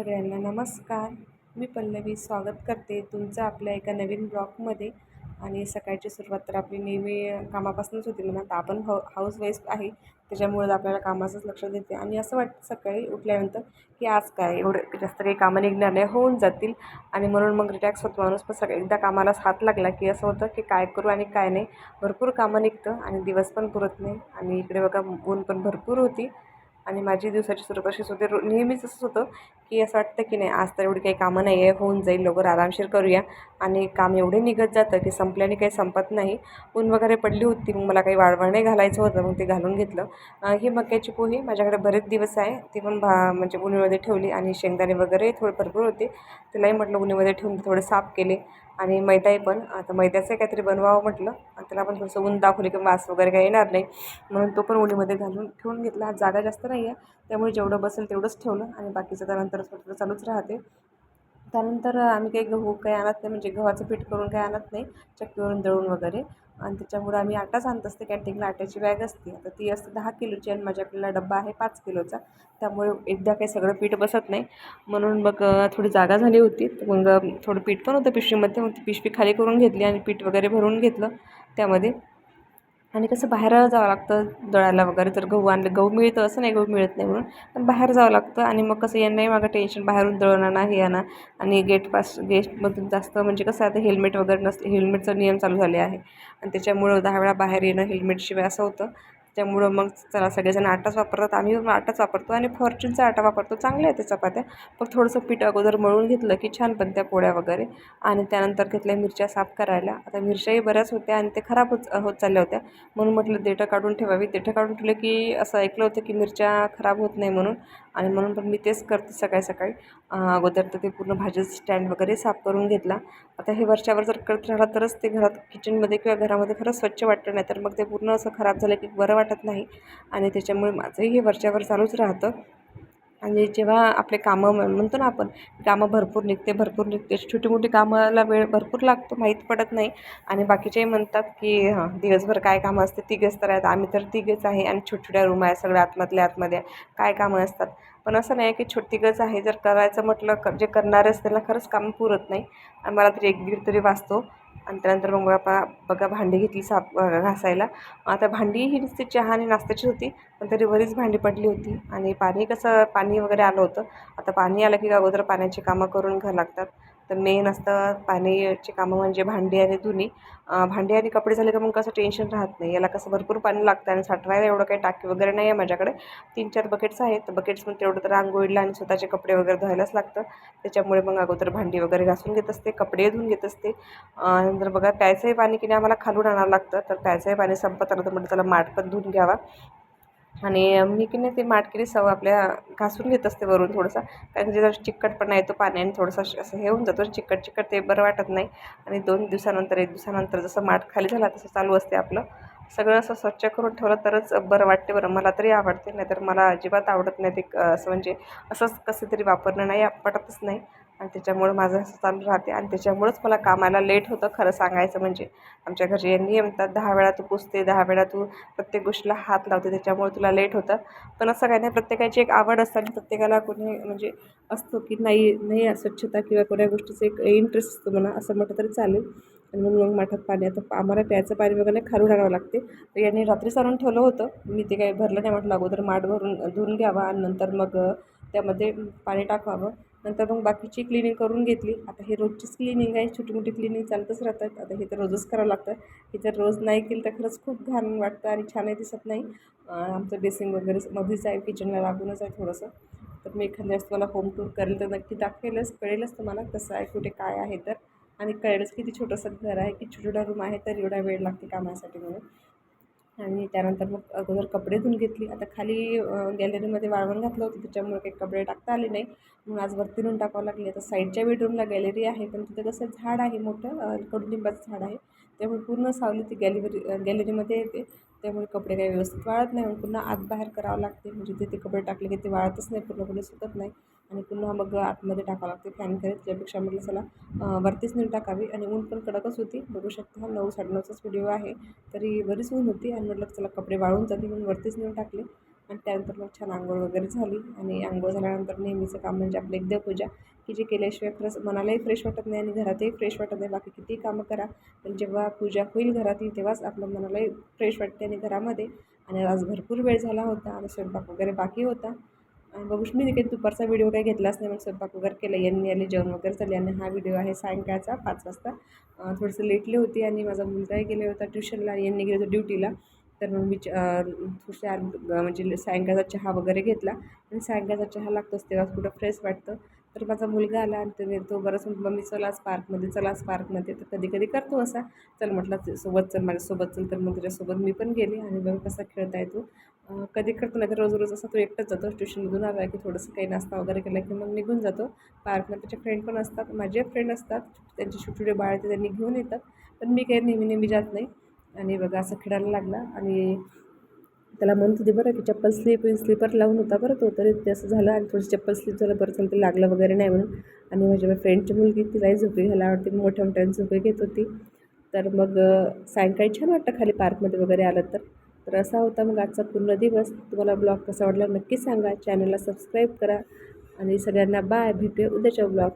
सगळ्यांना नमस्कार. मी पल्लवी स्वागत करते तुमचं आपल्या एका नवीन ब्लॉगमध्ये. आणि सकाळची सुरुवात तर आपली नेहमी कामापासूनच होती म्हणा आता आपण हाऊ हाऊस वाईफ आहे. त्याच्यामुळे आपल्याला कामाचंच लक्ष देते. आणि असं वाटतं सकाळी उठल्यानंतर की आज काय एवढं जास्त काही कामं निघणार नाही होऊन जातील. आणि म्हणून मग रिटॅक्स होतो माणूस पण सगळं एकदा कामाला हात लागला की असं होतं की काय करू आणि काय नाही. भरपूर कामं निघतं आणि दिवस पण पुरत नाही. आणि इकडे बघा ऊन पण भरपूर होती. आणि माझी दिवसाची सुरुवात अशीच होते. रो नेहमीच असंच होतं की असं वाटतं की नाही आज तर एवढी काही कामं नाही आहे होऊन जाईल लवकर आरामशीर करूया. आणि काम एवढे निघत जातं की संपल्याने काही संपत नाही. ऊन वगैरे पडली होती मग मला काही वाळवण नाही घालायचं होतं मग ते घालून घेतलं. ही मक्याची पोहे माझ्याकडे बरेच दिवस आहे. ती पण भा म्हणजे उन्हीमध्ये ठेवली आणि शेंगदाणे वगैरे थोडे भरपूर होते. तिलाही म्हटलं उन्हामध्ये ठेवून थोडे साफ केले. आणि मैदाही पण आता मैद्याचं काहीतरी बनवावं म्हटलं. त्याला पण थोडंसं ऊन दाखवली की वास वगैरे काही येणार नाही. म्हणून तो पण उन्हीमध्ये घालून ठेवून घेतला. जागा जास्त नाही आहे. त्यामुळे जेवढं बसेल तेवढंच ठेवलं. आणि बाकीचं त्यानंतर थोडं चालूच राहते. त्यानंतर आम्ही काही गहू काही आणत नाही म्हणजे गव्हाचं पीठ करून काही आणत नाही चक्कीवरून दळून वगैरे. आणि त्याच्यामुळे आम्ही आटाच आणत असते कॅन्टीनला आट्याची बॅग असते. आता ती असते दहा किलोची आणि माझ्याकडला डब्बा आहे पाच किलोचा. त्यामुळे एकदा काही सगळं पीठ बसत नाही. म्हणून मग थोडी जागा झाली होती. मग थोडं पीठ पण होतं पिशवीमध्ये. मग ती पिशवी खाली करून घेतली आणि पीठ वगैरे भरून घेतलं त्यामध्ये. आणि कसं बाहेर जावं लागतं दळायला वगैरे तर गहू आणलं गहू मिळतं असं नाही गहू मिळत नाही म्हणून पण बाहेर जावं लागतं आणि मग कसं यांनाही मागं टेन्शन बाहेरून दळणं आणा हे आणा आणि गेटपास गेटमधून जास्त म्हणजे कसं आता हेल्मेट वगैरे नसते हेल्मेटचा नियम चालू झाले आहे. आणि त्याच्यामुळं दहा वेळा बाहेर येणं हेल्मेटशिवाय असं होतं. त्यामुळं मग चला सगळेजण आटाच वापरतात. आम्ही आटाच वापरतो आणि फॉर्च्यूनचा आटा वापरतो. चांगल्या आहे त्या चपात्या. पण थोडंसं पीठ अगोदर मळून घेतलं की छान बनत्या पोळ्या वगैरे. आणि त्यानंतर घेतल्या मिरच्या साफ करायला. आता मिरच्याही बऱ्याच होत्या आणि ते खराब होत होत चालल्या होत्या. म्हणून म्हटलं देठं काढून ठेवावी. देठं काढून ठेवलं की असं ऐकलं होतं की मिरच्या खराब होत नाही म्हणून. आणि म्हणून पण मी तेच करते सकाळी सकाळी. अगोदर तर ते पूर्ण भाजी स्टँड वगैरे साफ करून घेतला. आता हे वरच्यावर जर करत राहिला तरच ते घरात किचनमध्ये किंवा घरामध्ये खरंच स्वच्छ वाटतं नाही तर मग ते पूर्ण असं खराब झालं की बरं वाटत नाही. आणि त्याच्यामुळे माझंही हे वरच्यावर चालूच राहतं. आणि जेव्हा आपले कामं म्हणतो ना आपण कामं भरपूर निघते भरपूर निघते. छोटी मोठी कामाला वेळ भरपूर लागतो माहीत पडत नाही. आणि बाकीचेही म्हणतात की हां दिवसभर काय कामं असते तिघेच तर आहेत. आम्ही तर तिघेच आहे आणि छोट्या रूम आहे सगळ्या आतमधल्या आतमध्ये काय कामं असतात? पण असं नाही की छोटीगच आहे. जर करायचं म्हटलं जे जे करणारेच त्याला खरंच कामं पुरत नाही. आणि मला तरी एक दीड तरी वाचतो. आणि त्यानंतर मग बापा बघा भांडी घेतली साफ घासायला. आता भांडी ही नुसती चहा आणि नाश्त्याची होती. पण तरी बरीच भांडी पडली होती आणि पाणी कसं पाणी वगैरे आलं होतं. आता पाणी आलं की अगोदर पाण्याची कामं करून घ्यावं लागतात. तर मेन असतं पाण्याची कामं म्हणजे भांडी आणि धुणी भांडी आणि कपडे झाले का मग कसं टेन्शन राहत नाही. याला कसं भरपूर पाणी लागतं आणि साठवायला एवढं काही टाकी वगैरे नाही आहे माझ्याकडे. तीन चार बकेट्स आहेत. तर बकेट्समध्ये तेवढं तर आंघोळीला आणि स्वतःचे कपडे वगैरे धुवायलाच लागतं. त्याच्यामुळे मग अगोदर भांडी वगैरे घासून घेत असते कपडे धुवून घेत असते. नंतर बघा प्यायचंही पाणी की नाही आम्हाला खालून आणावं लागतं. तर प्यायचंही पाणी संपत आलं तर म्हणजे त्याला माठ पण धुवून घ्यावा. आणि मी की नाही ते माटकिरी सव आपल्या घासून घेत असते वरून थोडंसं. कारण की जर चिकटपणा येतो पाण्याने थोडंसं असं हे होऊन जातो. चिकट चिकट ते बरं वाटत नाही. आणि दोन दिवसानंतर एक दिवसानंतर जसं माठ खाली झाला तसं चालू असते आपलं. सगळं असं स्वच्छ करून ठेवलं तरच बरं वाटते बरं. मला तरी आवडते नाहीतर मला अजिबात आवडत नाही ते असं म्हणजे असंच कसं तरी वापरणं नाही पटतच नाही. आणि त्याच्यामुळं माझं असं चालू राहते. आणि त्याच्यामुळंच मला कामाला लेट होतं खरं सांगायचं म्हणजे. आमच्या घरी यांनी म्हणतात दहा वेळा तू पुसते दहा वेळा तू प्रत्येक गोष्टीला हात लावते त्याच्यामुळे तुला लेट होतं. पण असं काय नाही प्रत्येकाची एक आवड असते आणि प्रत्येकाला कोणी म्हणजे असतो की नाही नाही स्वच्छता किंवा कोण्या गोष्टीचं एक इंटरेस्ट असतो म्हणा असं म्हटलं तरी चालेल. आणि म्हणून मग माठात पाणी आता आम्हाला प्यायचं पाणी वगैरे खालून आणावं लागते. तर यांनी रात्रीच आणून ठेवलं होतं. मी ते काही भरलं नाही म्हटलं अगोदर माठ भरून धुवून घ्यावा आणि नंतर मग त्यामध्ये पाणी टाकावं नंतर मग बाकीची क्लिनिंग करून घेतली. आता हे रोजचीच क्लिनिंग आहे. छोटी मोठी क्लिनिंग चालतच राहतात. आता हे तर रोजच करावं लागतं. हे जर रोज नाही केलं तर खरंच खूप घाण वाटतं आणि छानही दिसत नाही. आमचं बेसिंग वगैरे मध्येच आहे. किचनला लागूनच आहे थोडंसं. तर मी एखाद्या वेळेस तुम्हाला होम टूर करेल तर नक्की दाखवेलच कळेलच तुम्हाला कसं आहे कुठे काय आहे तर. आणि कळेलच किती छोटंसं घर आहे की छोटा रूम आहे तर एवढा वेळ लागते कामासाठी म्हणून. आणि त्यानंतर मग अगोदर कपडे धुवून घेतली. आता खाली गॅलरीमध्ये वाळवण घातलं होतं त्याच्यामुळे काही कपडे टाकता आले नाही. म्हणून आज वरती नेऊन टाकावं लागले. आता साईडच्या बेडरूमला गॅलरी आहे पण तिथं कसं झाड आहे मोठं कडुलिंबाचं झाड आहे. त्यामुळे पूर्ण सावली ती गॅलरी गॅलरीमध्ये येते. त्यामुळे कपडे काही व्यवस्थित वाळत नाही. मग पुन्हा आत बाहेर करावं लागते. म्हणजे तिथे ते कपडे टाकले की ते वाळतच नाही पूर्णपणे सुकत नाही. आणि पुन्हा मग आतमध्ये टाकावं लागते. फॅन करत त्यापेक्षा म्हटलं चला वरतीच नेऊन टाकावी. आणि ऊन पण कडकच होती. बघू शकता हा नऊ साडेनऊचाच व्हिडिओ आहे. तरी बरीच ऊन होती. आणि म्हटलं चला कपडे वाळून जाते म्हणून वरतीच नेऊन टाकले. आणि त्यानंतर मग छान आंघोळ वगैरे झाली. आणि आंघोळ झाल्यानंतर नेहमीचं काम म्हणजे आपलं एक देवपूजा की जे केल्याशिवाय खरंच मनालाही फ्रेश वाटत नाही आणि घरातही फ्रेश वाटत नाही. बाकी कितीही कामं करा पण जेव्हा पूजा होईल घरातली तेव्हाच आपलं मनालाही फ्रेश वाटते आणि घरामध्ये. आणि आज भरपूर वेळ झाला होता आणि स्वयंपाक वगैरे बाकी होता. आणि बघू मी काही दुपारचा व्हिडिओ काही घेतलाच नाही मग स्वयंपाक वगैरे केला. यांनी आले जेवण वगैरे झाले आणि हा व्हिडिओ आहे सायंकाळचा पाच वाजता. थोडंसं लेटली होती आणि माझा मुलगाही गेले होता ट्युशनला आणि यांनी गेले होते ड्युटीला तर मग मी थोडीशी म्हणजे सायंकाळचा चहा वगैरे घेतला. आणि सायंकाळचा चहा लागतोच तेव्हा कुठं फ्रेश वाटतं. तर माझा मुलगा आला आणि त्याने तो बरंच मम्मी चलाच पार्कमध्ये चलाच पार्कमध्ये. तर कधी कधी करतो असा. चल म्हटलं सोबत चल माझ्यासोबत चल. तर मग त्याच्यासोबत मी पण गेले आणि बघ कसा खेळता येतो. कधी करतो नाही तर रोज रोज असा तो एकटाच जातो. ट्युशनमधून आला की थोडंसं काही नाश्ता वगैरे केला की मग निघून जातो. पार्कमध्ये त्याचे फ्रेंड पण असतात. माझे फ्रेंड असतात. त्यांचे छोटे छोटे बाळ ते त्यांनी घेऊन येतात. पण मी काही नेहमी नेहमी जात नाही. आणि बघा असं खेळायला लागला आणि त्याला म्हणत होती बरं की चप्पल स्लीप स्लीपर लावून होता बरं तो तरी ते असं झालं आणि थोडी चप्पल स्लीप झालं बरं चालतं लागलं वगैरे नाही म्हणून. आणि माझ्या फ्रेंडची मुलगी तिलाही झोपी घ्यायला आवडते मोठ्या मोठ्याने झोपे घेत होती. तर मग सायंकाळी छान वाटतं खाली पार्कमध्ये वगैरे आलं तर. तर असा होता मग आजचा पूर्ण दिवस. तुम्हाला ब्लॉग कसा वाटला नक्की सांगा. चॅनलला सबस्क्राईब करा. आणि सगळ्यांना बाय भेटूया उद्याच्या ब्लॉग